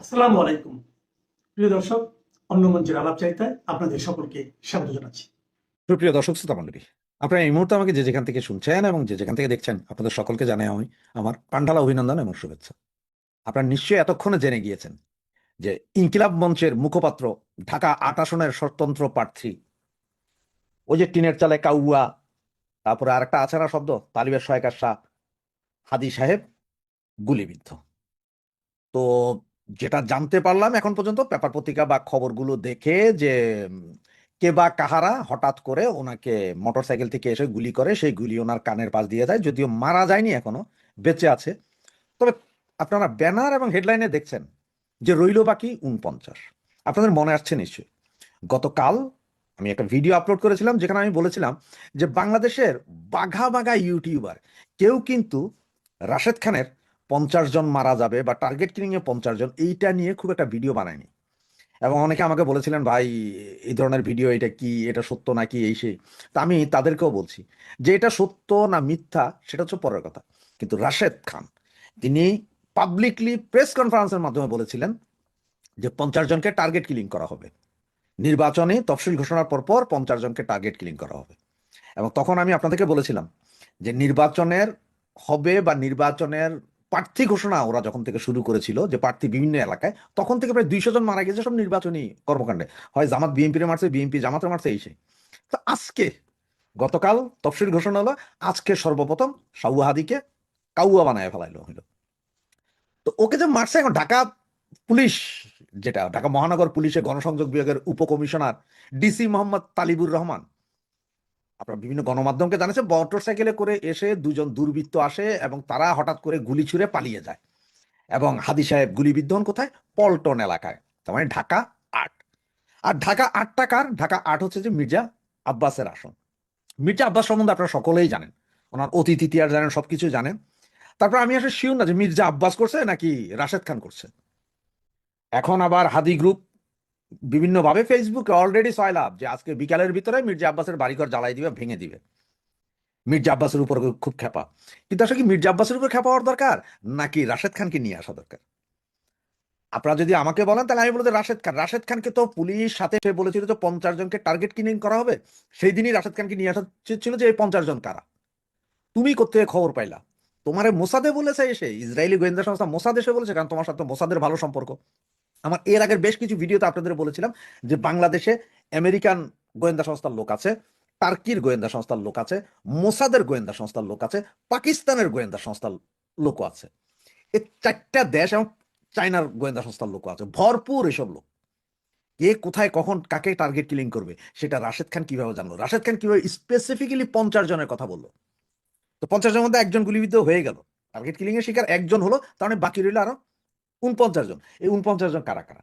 আসসালামু আলাইকুম। প্রিয় দর্শক, অন্য মঞ্চের আলাপ চাইতায় আপনাদের সকলকে স্বাগত জানাচ্ছি। সুপ্রিয় দর্শক, শ্রোতা মন্ডলী আপনারা এই মুহূর্তে আমাকে যে যেখান থেকে শুনছেন এবং যে যেখান থেকে দেখছেন, আপনাদের সকলকে জানাই আমি আমার পান্ডালা অভিনন্দন এবং শুভেচ্ছা। আপনারা নিশ্চয়ই এতক্ষণে জেনে গিয়েছেন যে ইনকিলাব মঞ্চের মুখপাত্র, ঢাকা আট আসনের স্বতন্ত্র প্রার্থী, ওই যে টিনের চালে কাউয়া, তারপরে আরেকটা আছে না শব্দ, তালিবের সহায়কার শাহ হাদি সাহেব, গুলিবিদ্ধ। তো যেটা জানতে পারলাম এখন পর্যন্ত পেপার পত্রিকা বা খবরগুলো দেখে যে কে বা কাহারা হঠাৎ করে ওনাকে মোটরসাইকেল থেকে এসে গুলি করে, সেই গুলি ওনার কানের পাশ দিয়ে যায়, যদিও মারা যায়নি এখনও, বেঁচে আছে। তবে আপনারা ব্যানার এবং হেডলাইনে দেখছেন যে রইল বাকি উনপঞ্চাশ আপনাদের মনে আসছে নিশ্চয়ই। গতকাল আমি একটা ভিডিও আপলোড করেছিলাম, যেখানে আমি বলেছিলাম যে বাংলাদেশের বাঘা বাঘা ইউটিউবার কেউ কিন্তু রাশেদ খানের পঞ্চাশ জন মারা যাবে বা টার্গেট কিলিং এ পঞ্চাশ জন, এইটা নিয়ে খুব একটা ভিডিও বানায়নি। এবং অনেকে আমাকে বলেছিলেন, ভাই, এই ধরনের ভিডিও এটা কি? এটা সত্য নাকি? এই সেই। তা আমি তাদেরকেও বলছি, যে এটা সত্য না মিথ্যা, সেটা হচ্ছে পরের কথা। কিন্তু রাশেদ খান, তিনি পাবলিকলি প্রেস কনফারেন্সের মাধ্যমে বলেছিলেন যে পঞ্চাশ জনকে টার্গেট কিলিং করা হবে। নির্বাচনে তফসিল ঘোষণার পর পর পঞ্চাশ জনকে টার্গেট কিলিং করা হবে। এবং তখন আমি আপনাদেরকে বলেছিলাম যে নির্বাচনের হবে বা নির্বাচনের প্রার্থী ঘোষণা ওরা যখন থেকে শুরু করেছিল যে প্রার্থী বিভিন্ন এলাকায়, তখন থেকে প্রায় দুইশো জন মারা গেছে সব নির্বাচনী কর্মকাণ্ডে। হয় জামাত বিএনপি মারছে, বিএনপি জামাতে মারছে, এই সেই। তো আজকে গতকাল তফসিল ঘোষণা হলো, আজকে সর্বপ্রথম সাউহাদিকে কাউয়া বানায় ফেলাইলো হইল তো ওকে যে মারছে এখন ঢাকা পুলিশ যেটা, ঢাকা মহানগর পুলিশের গণসংযোগ বিভাগের উপকমিশনার ডিসি মোহাম্মদ তালিবুর রহমান আপনার বিভিন্ন গণমাধ্যমকে জানাচ্ছে মোটর সাইকেলে করে এসে দুজন দুর্বৃত্ত আসে এবং তারা হঠাৎ করে গুলি ছুঁড়ে পালিয়ে যায়। এবং হাদি সাহেব গুলিবিদ্ধ কোথায়? পল্টন এলাকায়, তার মানে ঢাকা আট। আর ঢাকা আটটা কার? ঢাকা আট হচ্ছে যে মির্জা আব্বাসের আসন। মির্জা আব্বাস সম্বন্ধে আপনারা সকলেই জানেন, ওনার অতীত ইতিহাস জানেন, সবকিছু জানেন। তারপর আমি আসলে শিওর না যে মির্জা আব্বাস করছে নাকি রাশেদ খান করছে। এখন আবার হাদি গ্রুপ বিভিন্ন ভাবে ফেসবুকে অলরেডি সয়লাভ যে আজকে বিকালের ভিতরে মির্জা আব্বাসের বাড়িঘর জ্বালাই দিবে, ভেঙে দিবে। মির্জা আব্বাসের উপর খুব খেপা কিন্তু আসলে কি মির্জা আব্বাসের উপর খেপা হওয়ার দরকার? নাকি রাশেদ খানকে নিয়ে আসা দরকার? আপনারা যদি আমাকে বলেন, তাহলে আমি বলতে রাশেদ খান, রাশেদ খানকে তো পুলিশ সাথে সে বলেছিল যে পঞ্চাশ জনকে টার্গেট কিলিং করা হবে। সেই দিনই রাশেদ খানকে নিয়ে আসা ছিল যে এই পঞ্চাশ জন কারা? তুমি কোথেকে খবর পাইলা? তোমারে মোসাদে বলেছে এসে, ইসরায়েলি গোয়েন্দা সংস্থা মোসাদ এসে বলেছে, কারণ তোমার সাথে মোসাদের ভালো সম্পর্ক। আমার এর আগের বেশ কিছু ভিডিওতে আপনাদের বলেছিলাম যে বাংলাদেশে আমেরিকান গোয়েন্দা সংস্থার লোক আছে, টার্কির গোয়েন্দা সংস্থার লোক আছে, মোসাদের গোয়েন্দা সংস্থার লোক আছে, পাকিস্তানের গোয়েন্দা সংস্থার লোক আছে। এই চারটা দেশ এবং চায়নার গোয়েন্দা সংস্থার লোক আছে, ভরপুর এসব লোক। কে কোথায়, কখন, কাকে টার্গেট কিলিং করবে, সেটা রাশেদ খান কীভাবে জানলো? রাশেদ খান কীভাবে স্পেসিফিক্যালি পঞ্চাশ জনের কথা বলল? তো পঞ্চাশ জনের মধ্যে একজন গুলিবিদ্ধ হয়ে গেল। টার্গেট কিলিং এর শিকার একজন হলো, তার মানে বাকি রইল আরও উনপঞ্চাশ জন। এই উনপঞ্চাশ জন কারা কারা?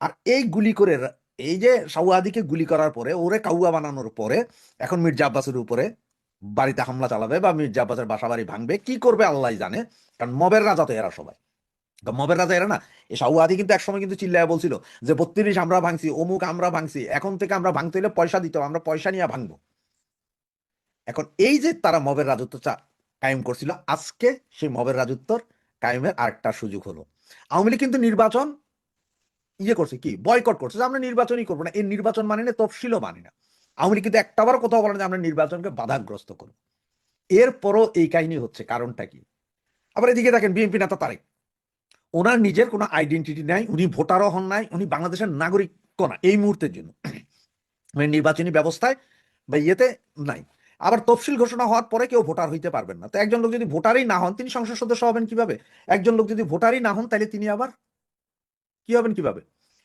আর এই গুলি করে এই যে সাউয়াদিকে গুলি করার পরে, ওরে কাউয়া বানানোর পরে, এখন মির্জা আব্বাসের উপরে বাড়িতে হামলা চালাবে বা মির্জা আব্বাসের বাসা বাড়ি ভাঙবে, কি করবে আল্লাহ জানে। কারণ মবের রাজা তো এরা সবাই। মবের রাজা এরা না। এই সাউয়াদি কিন্তু একসময় কিন্তু চিল্লায় বলছিল যে, বত্রিশ আমরা ভাঙছি, অমুক আমরা ভাঙছি, এখন থেকে আমরা ভাঙতে হলে পয়সা দিতে আমরা পয়সা নিয়ে ভাঙবো। এখন এই যে তারা মবের রাজত্ব কায়েম করছিল, আজকে সেই মবের রাজত্বর কায়েমের আরেকটা সুযোগ হলো। আওয়ামী লীগ কিন্তু নির্বাচন ইয়ে করছে কি? বয়কট করছে যে আমরা নির্বাচনই করব না। এই নির্বাচন মানে না, তফসিলও মানে না। আওয়ামী লীগ কিন্তু একটাবার কোথাও বলে যে আমরা নির্বাচনকে বাধাগ্রস্ত করব। এরপরও এই কাহিনী হচ্ছে, কারণটা কি? আবার এদিকে দেখেন বিএনপি নেতা তারেক। ওনার নিজের কোনো আইডেন্টিটি নাই, উনি ভোটারও হন নাই, উনি বাংলাদেশের নাগরিক না, এই মুহূর্তের জন্য। মানে নির্বাচনী ব্যবস্থায় বা ইয়েতে নাই। আবার তফসিল ঘোষণা হওয়ার পরে কেউ ভোটার হইতে পারবেন না। তো একজন লোক যদি ভোটারই না হন, তিনি সংসদ সদস্য হবেন কীভাবে? একজন লোক যদি ভোটারই না হন তাহলে তিনি আবার কি হবেন কীভাবে?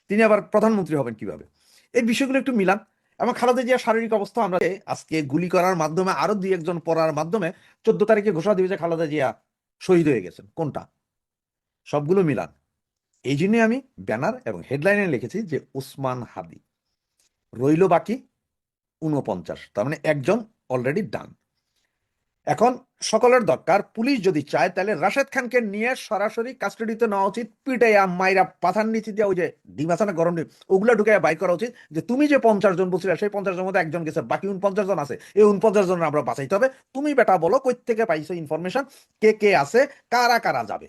তিনি আবার প্রধানমন্ত্রী হবেন কীভাবে? এই বিষয়গুলো একটু মিলান। এবং খালেদা জিয়ার শারীরিক অবস্থা আমরা আজকে গুলি করার মাধ্যমে, আরও দুই একজন পড়ার মাধ্যমে, চোদ্দ তারিখে ঘোষণা দিবে যে খালেদা জিয়া শহীদ হয়ে গেছেন। কোনটা? সবগুলো মিলান। এই জন্য আমি ব্যানার এবং হেডলাইনে লিখেছি যে উসমান হাদি। রইল বাকি উনপঞ্চাশ তার মানে একজন অলরেডি ডান এখন সকলের দরকার, পুলিশ যদি চায়, তাহলে রাশেদ খানকে নিয়ে সরাসরি কাস্টাডিতে নেওয়া উচিত, পিটাইয়া, মাইরা, পাথার নিচে দিয়ে ওই যে ডিম গরম ওগুলা ঢুকে বাই করা উচিত যে তুমি যে পঞ্চাশ জন বলছিলে, সেই পঞ্চাশ জনের মধ্যে একজন গেছে, বাকি উনপঞ্চাশ জন আছে, এই উনপঞ্চাশ জন আমরা বাঁচাইতে হবে। তুমি বেটা বলো কই থেকে পাইছো ইনফরমেশন কে কে আছে, কারা কারা যাবে?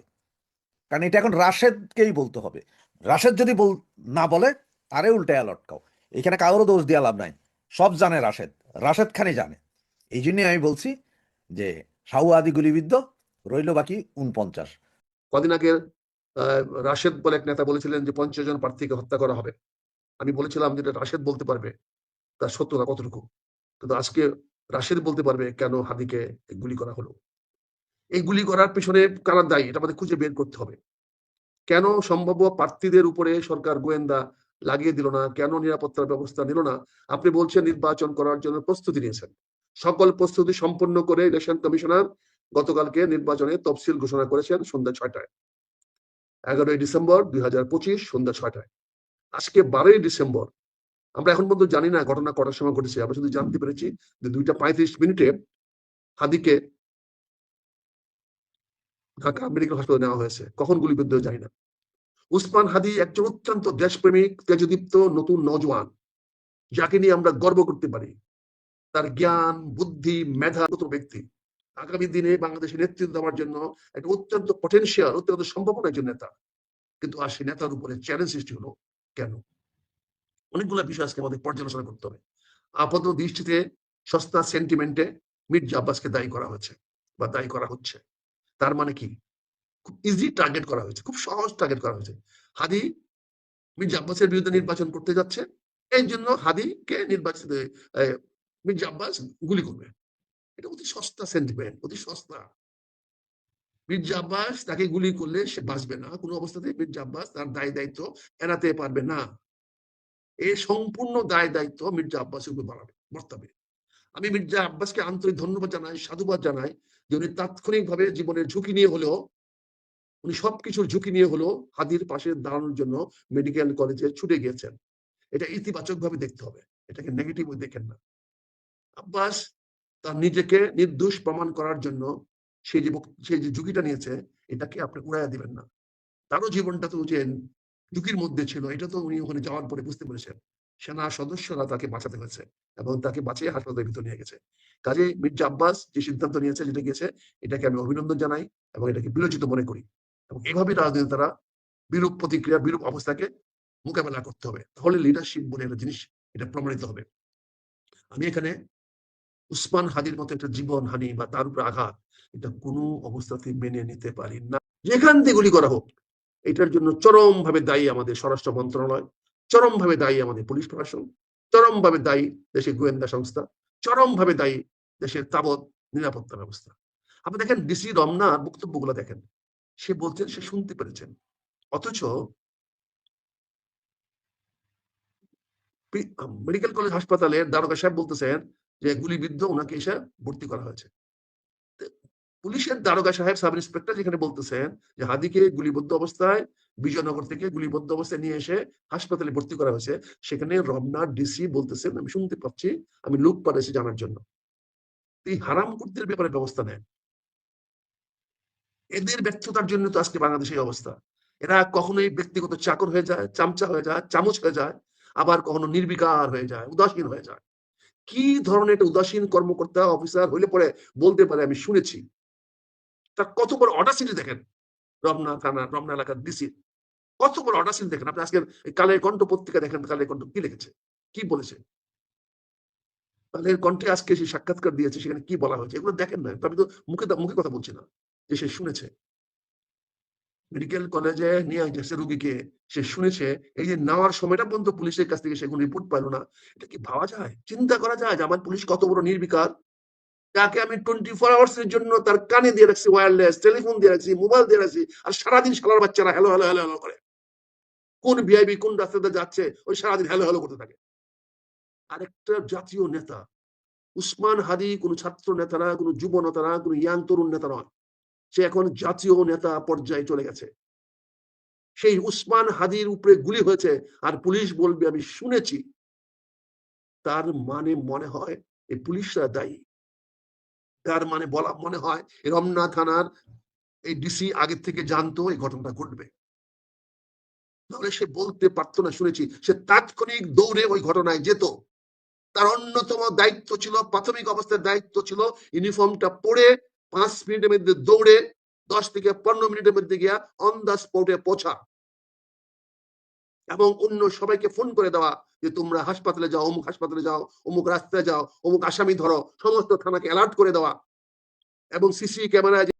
কারণ এটা এখন রাশেদকেই বলতে হবে। রাশেদ যদি বল, না বলে, তারে উল্টে লটকাও। এখানে কারোর দোষ দেওয়া লাভ নাই। সব জানে রাশেদ। রাশেদ খানি জানে। এই জন্যই আমি বলছি যে সাহু আদি গুলিবিদ্ধ, রইল বাকি উনপঞ্চাশ কদিন আগে রাশেদ বলে এক নেতা বলেছিলেন যে পঞ্চাশ জন প্রার্থীকে হত্যা করা হবে। আমি বলেছিলাম যেটা রাশেদ বলতে পারবে তার সত্যতা কতটুকু? কিন্তু আজকে রাশেদ বলতে পারবে কেন হাদিকে গুলি করা হলো? এই গুলি করার পেছনে কারা দায়ী? এটা আমাদের খুঁজে বের করতে হবে। কেন সম্ভাব্য প্রার্থীদের উপরে সরকার গোয়েন্দা লাগিয়ে দিল না? কেন নিরাপত্তার ব্যবস্থা নিল না? আপনি বলছেন নির্বাচন করার জন্য প্রস্তুতি নিয়েছেন। সকল প্রস্তুতি সম্পন্ন করে ইলেকশন কমিশনার গতকালকে নির্বাচনে তফসিল ঘোষণা করেছেন সন্ধ্যা ছয়টায়। এগারোই ডিসেম্বর দুই হাজার পঁচিশ সন্ধ্যা ছয়টায়। আজকে বারোই ডিসেম্বর। আমরা এখন পর্যন্ত জানি না ঘটনা কটার সময় ঘটেছে। আমরা শুধু জানতে পেরেছি যে দুইটা পঁয়ত্রিশ মিনিটে হাদিকে ঢাকা মেডিকেল হাসপাতালে নেওয়া হয়েছে। কখন গুলিবিদ্ধ জানি না। উসমান হাদি একজন অত্যন্ত দেশপ্রেমিক, তেজদীপ্ত, নতুন নজওয়ান যাকে নিয়ে আমরা গর্ব করতে পারি। তার জ্ঞান, বুদ্ধি মেধাগত ব্যক্তি। আগামী দিনে বাংলাদেশের নেতৃত্ব দেওয়ার জন্য একটা অত্যন্ত পটেনশিয়াল অত্যন্ত সম্ভাবনা একজন নেতা। কিন্তু আর সেই নেতার উপরে চ্যালেঞ্জ সৃষ্টি হলো কেন? অনেকগুলো বিষয় আজকে আমাদের পর্যালোচনা করতে হবে। আপাত দৃষ্টিতে সস্তা সেন্টিমেন্টে মির্জা আব্বাসকে দায়ী করা হয়েছে বা দায়ী করা হচ্ছে। তার মানে কি? খুব ইজি টার্গেট করা হয়েছে, খুব সহজ টার্গেট করা হয়েছে। হাদি মির্জা আব্বাসের বিরুদ্ধে নির্বাচন করতে যাচ্ছে। এই জন্য হাদিকে নির্বাচিত মির্জা আব্বাস গুলি করবে। এটা অতি সস্তা সেন্টিমেন্ট অতি সস্তা। মির্জা আব্বাস তাকে গুলি করলে সে বাঁচবে না। কোনো অবস্থাতে মির্জা আব্বাস তার দায় দায়িত্ব এড়াতে পারবে না। এই সম্পূর্ণ দায় দায়িত্ব মির্জা আব্বাসের উপর বাড়াবে, বর্তাবে। আমি মির্জা আব্বাসকে আন্তরিক ধন্যবাদ জানাই, সাধুবাদ জানাই যে উনি তাৎক্ষণিকভাবে জীবনের ঝুঁকি নিয়ে হলেও, উনি সবকিছুর ঝুঁকি নিয়ে হলেও হাদির পাশে দাঁড়ানোর জন্য মেডিকেল কলেজে ছুটে গিয়েছেন। এটা ইতিবাচক ভাবে দেখতে হবে। এটাকে নেগেটিভ দেখেন না। আব্বাস তার নিজেকে নির্দোষ প্রমাণ করার জন্য সে যে সে যে ঝুঁকিটা নিয়েছে, এটাকে আপনি উড়াইয়া দিবেন না। তারও জীবনটা তো যে ঝুঁকির মধ্যে ছিল, এটা তো উনি ওখানে যাওয়ার পরে বুঝতে পেরেছেন। সেনা সদস্যরা তাকে বাঁচাতে হয়েছে এবং তাকে বাঁচিয়ে হাসপাতালের ভিতর নিয়ে গেছে। কাজে মির্জা আব্বাস যে সিদ্ধান্ত নিয়েছে, যেটা গিয়েছে, এটাকে আমি অভিনন্দন জানাই এবং এটাকে বিলোচিত মনে করি। এবং এভাবে রাজনীতি তারা বিরূপ প্রতিক্রিয়া, বিরূপ অবস্থাকে মোকাবেলা করতে হবে। তাহলে লিডারশিপ বলে একটা জিনিস, এটা প্রমাণিত হবে। আমি এখানে উসমান হাদির মতো একটা জীবন হানি বা তার উপর আঘাত, এটা কোনো অবস্থাতে মেনে নিতে পারি না। যেখান থেকে গুলি করা হোক, এটার জন্য চরম ভাবে দায়ী আমাদের স্বরাষ্ট্র মন্ত্রণালয় চরম ভাবে দায়ী আমাদের পুলিশ প্রশাসন চরম ভাবে দায়ী দেশের গোয়েন্দা সংস্থা চরম ভাবে দায়ী দেশের তাবৎ নিরাপত্তা ব্যবস্থা। আপনি দেখেন ডিসি রমনার বক্তব্যগুলো দেখেন, সে বলছেন, সে শুনতে পেরেছেন। অথচ মেডিকেল কলেজ হাসপাতালে দারোগা সাহেব বলতেছেন যে গুলিবিদ্ধ ওনাকে এসে ভর্তি করা হয়েছে। পুলিশের দারোগা সাহেব, সাব ইন্সপেক্টর যেখানে বলতেছেন যে, হাদিকে গুলিবদ্ধ অবস্থায়, বিজয়নগর থেকে গুলিবদ্ধ অবস্থায় নিয়ে এসে হাসপাতালে ভর্তি করা হয়েছে। সেখানে রমনার ডিসি বলতেছেন, আমি শুনতে পাচ্ছি, আমি লোক পাঠাইছি জানার জন্য। এই হারাম কুর্তির ব্যাপারে ব্যবস্থা নেন। এদের ব্যর্থতার জন্য তো আজকে বাংলাদেশের অবস্থা। এরা কখনোই ব্যক্তিগত চাকর হয়ে যায়, চামচা হয়ে যায়, চামচ হয়ে যায়, আবার কখনো নির্বিকার হয়ে যায়, উদাসীন হয়ে যায়। কি ধরনের একটা উদাসীন কর্মকর্তা অফিসার হইলে পরে বলতে পারে, আমি শুনেছি। তার কত বড় অডাসিটি দেখেন? রমনা থানা, রমনা এলাকার ডিসি কত বড় অডাসিটি দেখেন? আপনি আজকে কালের কণ্ঠ পত্রিকা দেখেন, কালের কণ্ঠ কি লিখেছে? কি বলেছে? কালের কণ্ঠে আজকে সে সাক্ষাৎকার দিয়েছে, সেখানে কি বলা হয়েছে? এগুলো দেখেন না। আমি তো মুখে মুখে কথা বলছি না যে সে শুনেছে। মেডিকেল কলেজে নিয়ে গেছে রুগীকে, সে শুনেছে, এই যে নেওয়ার সময়টা পর্যন্ত পুলিশের কাছ থেকে সে কোনো রিপোর্ট পাইলো না। এটা কি ভাবা যায়? চিন্তা করা যায় যে আমার পুলিশ কত বড় নির্বিকার? তাকে আমি টোয়েন্টি ফোর আওয়ার্স এর জন্য তার কানে দিয়ে রাখছি ওয়্যারলেস টেলিফোন দিয়ে রাখছি মোবাইল দিয়ে রাখছি, আর সারাদিন সালার বাচ্চারা হ্যালো হ্যালো হ্যালো হ্যালো করে। কোন ভিআইবি কোন রাস্তাতে যাচ্ছে, ওই সারাদিন হ্যালো হ্যালো করতে থাকে। আরেকটা জাতীয় নেতা, উসমান হাদি কোনো ছাত্র নেতা না, কোনো যুব নেতা না, কোনো ইয়াং তরুণ নেতা নয়। সে এখন জাতীয় নেতা পর্যায়ে চলে গেছে। সেই উসমান হাদির উপরে গুলি হয়েছে আর পুলিশ বলবে, আমি শুনেছি। তার মানে মনে হয় এই পুলিশরা দায়ী। তার মানে বলা, মনে হয় রমনা থানার এই ডিসি আগের থেকে জানতো এই ঘটনাটা ঘটবে। তাহলে সে বলতে পারতো না, শুনেছি। সে তাৎক্ষণিক দৌড়ে ওই ঘটনায় যেত। তার অন্যতম দায়িত্ব ছিল, প্রাথমিক অবস্থার দায়িত্ব ছিল ইউনিফর্মটা পরে পাঁচ মিনিটের মধ্যে দৌড়ে দশ থেকে পনেরো মিনিটের মধ্যে গিয়া অন দ্য স্পটে পৌঁছা। এবং অন্য সবাইকে ফোন করে দেওয়া যে, তোমরা হাসপাতালে যাও, অমুক হাসপাতালে যাও, অমুক রাস্তায় যাও, অমুক আসামি ধরো। সমস্ত থানাকে অ্যালার্ট করে দেওয়া। এবং সিসি ক্যামেরায়